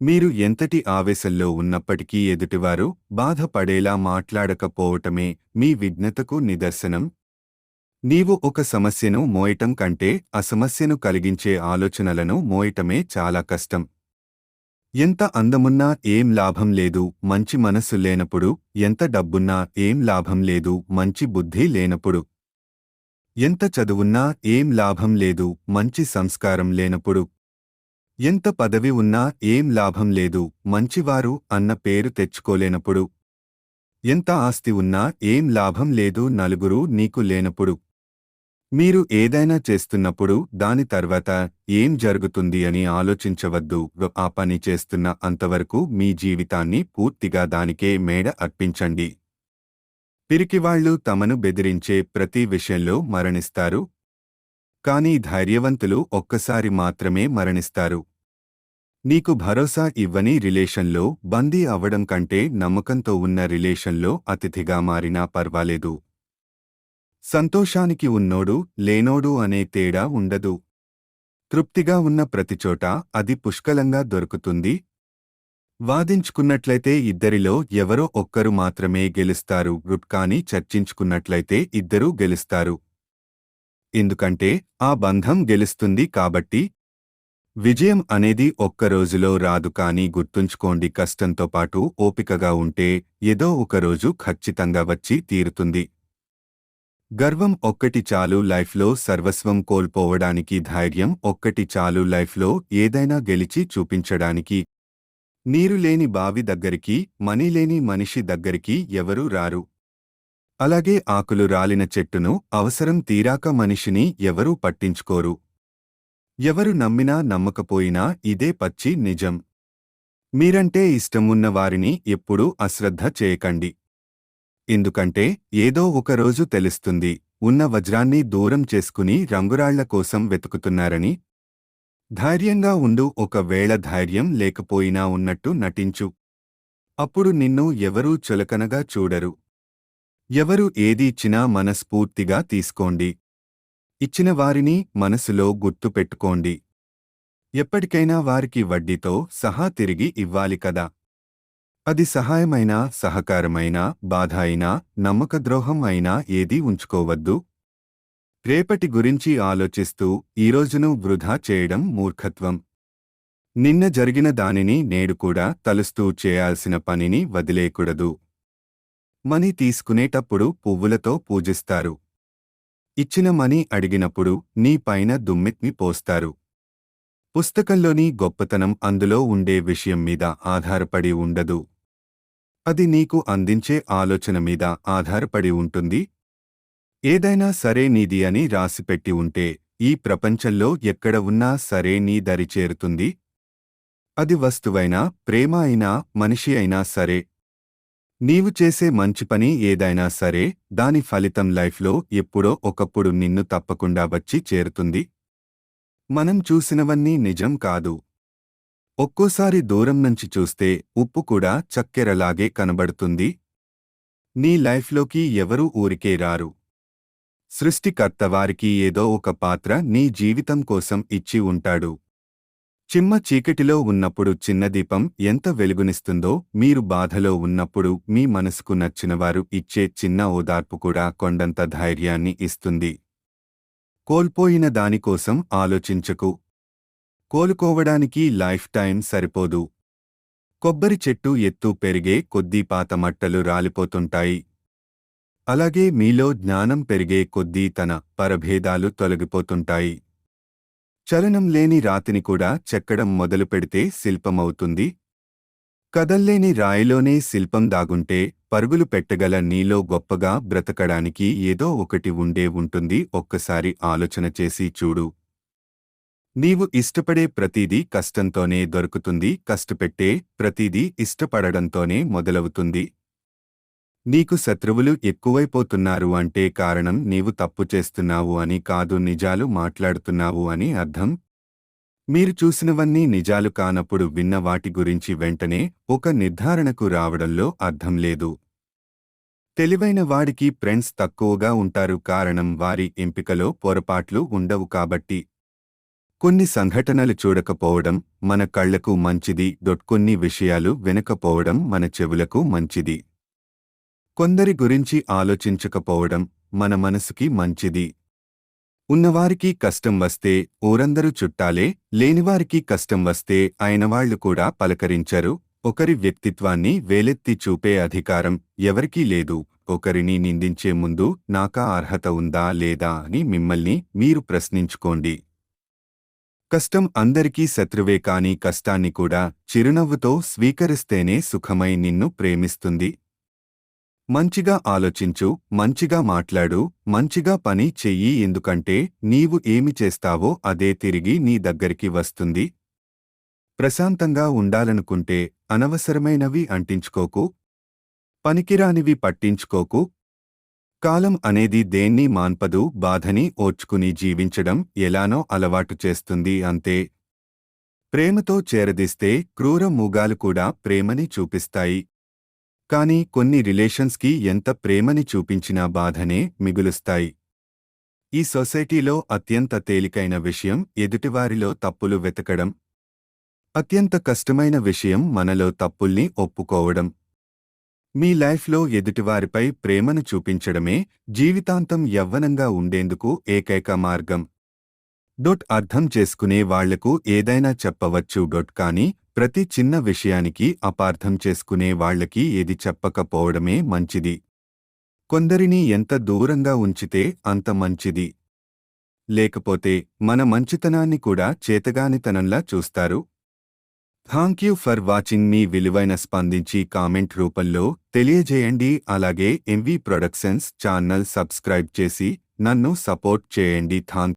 మీరు ఎంతటి ఆవేశంలో ఉన్నప్పటికీ ఎదుటివారు బాధపడేలా మాట్లాడకపోవటమే మీ విఘ్నతకు నిదర్శనం. నీవు ఒక సమస్యను మోయటం కంటే అసమస్యను కలిగించే ఆలోచనలను మోయటమే చాలా కష్టం. ఎంత అందమున్నా ఏం లాభం లేదు మంచి మనస్సు లేనప్పుడు ఎంత డబ్బున్నా ఏం లాభం లేదు మంచి బుద్ధి లేనప్పుడు. ఎంత చదువున్నా ఏం లాభం లేదు మంచి సంస్కారం లేనప్పుడు ఎంత పదవి ఉన్నా ఏం లాభం లేదు మంచివారు అన్న పేరు తెచ్చుకోలేనప్పుడు. ఎంత ఆస్తి ఉన్నా ఏం లాభం లేదు నలుగురు నీకు లేనప్పుడు. మీరు ఏదైనా చేస్తున్నప్పుడు దాని తర్వాత ఏం జరుగుతుంది అని ఆలోచించవద్దు ఆ పని చేస్తున్న అంతవరకు మీ జీవితాన్ని పూర్తిగా దానికే మేడ అర్పించండి. పిరికివాళ్ళు తమను బెదిరించే ప్రతి విషయంలో మరణిస్తారు. కానీ ధైర్యవంతులు ఒక్కసారి మాత్రమే మరణిస్తారు. నీకు భరోసా ఇవ్వని రిలేషన్లో బందీ అవ్వడం కంటే నమ్మకంతో ఉన్న రిలేషన్లో అతిథిగా మారినా పర్వాలేదు. సంతోషానికి ఉన్నోడు లేనోడు అనే తేడా ఉండదు. తృప్తిగా ఉన్న ప్రతిచోట అది పుష్కలంగా దొరుకుతుంది. వాదించుకున్నట్లయితే ఇద్దరిలో ఎవరో ఒక్కరు మాత్రమే గెలుస్తారు గ్రుప్ చర్చించుకున్నట్లయితే ఇద్దరూ గెలుస్తారు. ఎందుకంటే ఆ బంధం గెలుస్తుంది కాబట్టి విజయం అనేది ఒక్క రోజులో రాదు కానీ గుర్తుంచుకోండి కష్టంతో పాటు ఓపికగా ఉంటే ఏదో ఒకరోజు ఖచ్చితంగా వచ్చి తీరుతుంది. గర్వం ఒక్కటి చాలు లైఫ్లో సర్వస్వం కోల్పోవడానికి ధైర్యం ఒక్కటి చాలు లైఫ్లో ఏదైనా గెలిచి చూపించడానికి. నీరు లేని బావి దగ్గరికి మనీలేని మనిషి దగ్గరికి ఎవరూ రారు. అలాగే ఆకులు రాలిన చెట్టును అవసరం తీరాక మనిషిని ఎవరూ పట్టించుకోరు. ఎవరు నమ్మినా నమ్మకపోయినా ఇదే పచ్చి నిజం. మీరంటే ఇష్టమున్న వారిని ఎప్పుడూ అశ్రద్ధ చేయకండి. ఎందుకంటే ఏదో ఒకరోజు తెలుస్తుంది ఉన్న వజ్రాన్ని దూరం చేసుకుని రంగురాళ్ళ కోసం వెతుకుతున్నారని. ధైర్యంగా ఉండు ఒకవేళ ధైర్యం లేకపోయినా ఉన్నట్టు నటించు. అప్పుడు నిన్ను ఎవరూ చులకనగా చూడరు. ఎవరు ఏది ఇచ్చినా మనస్ఫూర్తిగా తీసుకోండి. ఇచ్చిన వారిని మనసులో గుర్తుపెట్టుకోండి ఎప్పటికైనా వారికి వడ్డీతో సహా తిరిగి ఇవ్వాలి కదా. అది సహాయమైనా సహకారమైనా బాధ అయినా నమ్మకద్రోహం అయినా ఏదీ ఉంచుకోవద్దు. రేపటి గురించి ఆలోచిస్తూ ఈరోజును వృధా చేయడం మూర్ఖత్వం. నిన్న జరిగిన దానిని నేడు కూడా తలుస్తూ చేయాల్సిన పనిని వదిలేయకూడదు మనీ తీసుకునేటప్పుడు పువ్వులతో పూజిస్తారు. ఇచ్చిన మనీ అడిగినప్పుడు నీ పైన దుమ్మెత్ని పోస్తారు. పుస్తకంలోని గొప్పతనం అందులో ఉండే విషయం మీద ఆధారపడి ఉండదు. అది నీకు అందించే ఆలోచన మీద ఆధారపడి ఉంటుంది. ఏదైనా సరే నీది అని రాసిపెట్టి ఉంటే ఈ ప్రపంచంలో ఎక్కడ ఉన్నా సరే నీ దరి చేరుతుంది. అది వస్తువైనా ప్రేమ అయినా మనిషి అయినా సరే నీవు చేసే మంచి పని ఏదైనా సరే దాని ఫలితం లైఫ్లో ఎప్పుడో ఒకప్పుడు నిన్ను తప్పకుండా వచ్చి చేరుతుంది. మనం చూసినవన్నీ నిజం కాదు. ఒక్కోసారి దూరం నుంచి చూస్తే ఉప్పు కూడా చక్కెరలాగే కనబడుతుంది. నీ లైఫ్లోకి ఎవరూ ఊరికే రారు. సృష్టికర్త వారికి ఏదో ఒక పాత్ర నీ జీవితం కోసం ఇచ్చి ఉంటాడు. చిమ్మ చీకటిలో ఉన్నప్పుడు చిన్న దీపం ఎంత వెలుగునిస్తుందో మీరు బాధలో ఉన్నప్పుడు మీ మనసుకు నచ్చినవారు ఇచ్చే చిన్న ఓదార్పు కూడా కొండంత ధైర్యాన్ని ఇస్తుంది. కోల్పోయిన దానికోసం ఆలోచించకు. కోలుకోవడానికి లైఫ్ టైం సరిపోదు. కొబ్బరి చెట్టు ఎత్తు పెరిగే కొద్దీ పాత మట్టలు రాలిపోతుంటాయి. అలాగే మీలో జ్ఞానం పెరిగే కొద్దీ తన పరభేదాలు తొలగిపోతుంటాయి. చలనం లేని రాతిని కూడా చెక్కడం మొదలు పెడితే శిల్పమవుతుంది. కదల్లేని రాయిలోనే శిల్పం దాగుంటే పరుగులు పెట్టగల నీలో గొప్పగా బ్రతకడానికి ఏదో ఒకటి ఉండే ఉంటుంది. ఒక్కసారి ఆలోచన చేసి చూడు. నీవు ఇష్టపడే ప్రతిదీ కష్టంతోనే దొరుకుతుంది. కష్టపెట్టే ప్రతిదీ ఇష్టపడడంతోనే మొదలవుతుంది. నీకు శత్రువులు ఎక్కువైపోతున్నారు అంటే కారణం నీవు తప్పు చేస్తున్నావు అని కాదు నిజాలు మాట్లాడుతున్నావు అని అర్థం? మీరు చూసినవన్నీ నిజాలు కానప్పుడు విన్న వాటి గురించి వెంటనే ఒక నిర్ధారణకు రావడంలో అర్థం లేదు. తెలివైన వాడికి ఫ్రెండ్స్ తక్కువగా ఉంటారు కారణం వారి ఎంపికలో పొరపాట్లు ఉండవు కాబట్టి. కొన్ని సంఘటనలు చూడకపోవడం మన కళ్ళకు మంచిది. డొట్ కొన్ని విషయాలు వినకపోవడం మన చెవులకు మంచిది. కొందరి గురించి ఆలోచించకపోవడం మన మనసుకి మంచిది. ఉన్నవారికి కష్టం వస్తే ఊరందరూ చుట్టాలే లేనివారికి కష్టం వస్తే ఆయనవాళ్ళు కూడా పలకరించరు. ఒకరి వ్యక్తిత్వాన్ని వేలెత్తి చూపే అధికారం ఎవరికీ లేదు. ఒకరిని నిందించే ముందు నాకా అర్హత ఉందా లేదా అని మిమ్మల్ని మీరు ప్రశ్నించుకోండి. కష్టం అందరికీ శత్రువే కాని కష్టాన్ని కూడా చిరునవ్వుతో స్వీకరిస్తేనే సుఖమై నిన్ను ప్రేమిస్తుంది. మంచిగా ఆలోచించు మంచిగా మాట్లాడు మంచిగా పని చెయ్యి ఎందుకంటే నీవు ఏమి చేస్తావో అదే తిరిగి నీ దగ్గరికి వస్తుంది. ప్రశాంతంగా ఉండాలనుకుంటే అనవసరమైనవి అంటించుకోకు. పనికిరానివి పట్టించుకోకు. కాలం అనేది దేన్ని మాన్పదు బాధని ఓర్చుకుని జీవించడం ఎలానో అలవాటు చేస్తుంది అంతే. ప్రేమతో చేరదీస్తే క్రూర మూగాలు కూడా ప్రేమని చూపిస్తాయి. కానీ కొన్ని రిలేషన్స్కి ఎంత ప్రేమని చూపించినా బాధనే మిగులుస్తాయి. ఈ సొసైటీలో అత్యంత తేలికైన విషయం ఎదుటివారిలో తప్పులు వెతకడం. అత్యంత కష్టమైన విషయం మనలో తప్పుల్ని ఒప్పుకోవడం. మీ లైఫ్లో ఎదుటివారిపై ప్రేమను చూపించడమే జీవితాంతం యవ్వనంగా ఉండేందుకు ఏకైక మార్గం. డొట్ అర్థం చేసుకునే వాళ్ళకు ఏదైనా చెప్పవచ్చు డొట్ కానీ ప్రతి చిన్న విషయానికి అపార్థం చేసుకునే వాళ్ళకి ఏది చెప్పకపోవడమే మంచిది. కొందరిని ఎంత దూరంగా ఉంచితే అంత మంచిది. లేకపోతే మన మంచితనాన్ని కూడా చేతగానితనంలా చూస్తారు. థాంక్యూ ఫర్ వాచింగ్ మీ విలువైన స్పందించి కామెంట్ రూపంలో తెలియజేయండి. అలాగే ఎంవి ప్రొడక్షన్స్ ఛానల్ సబ్స్క్రైబ్ చేసి నన్ను సపోర్ట్ చేయండి. థాంక్